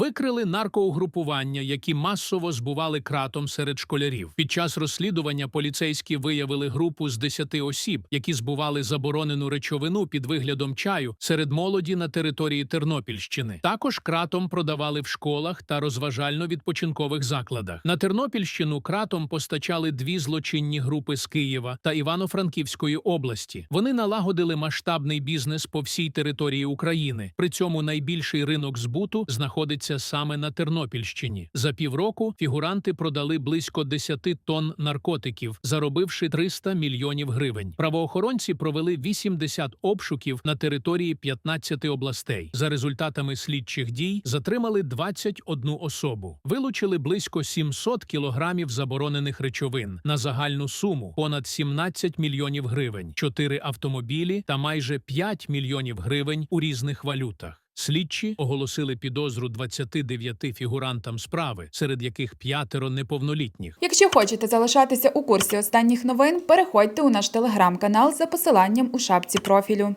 Викрили наркоугрупування, які масово збували кратом серед школярів. Під час розслідування поліцейські виявили групу з 10 осіб, які збували заборонену речовину під виглядом чаю серед молоді на території Тернопільщини. Також кратом продавали в школах та розважально-відпочинкових закладах. На Тернопільщину кратом постачали дві злочинні групи з Києва та Івано-Франківської області. Вони налагодили масштабний бізнес по всій території України. При цьому найбільший ринок збуту знаходиться саме на Тернопільщині. За півроку фігуранти продали близько 10 тонн наркотиків, заробивши 300 мільйонів гривень. Правоохоронці провели 80 обшуків на території 15 областей. За результатами слідчих дій затримали 21 особу. Вилучили близько 700 кілограмів заборонених речовин на загальну суму понад 17 мільйонів гривень, 4 автомобілі та майже 5 мільйонів гривень у різних валютах. Слідчі оголосили підозру 29 фігурантам справи, серед яких п'ятеро неповнолітніх. Якщо хочете залишатися у курсі останніх новин, переходьте у наш телеграм-канал за посиланням у шапці профілю.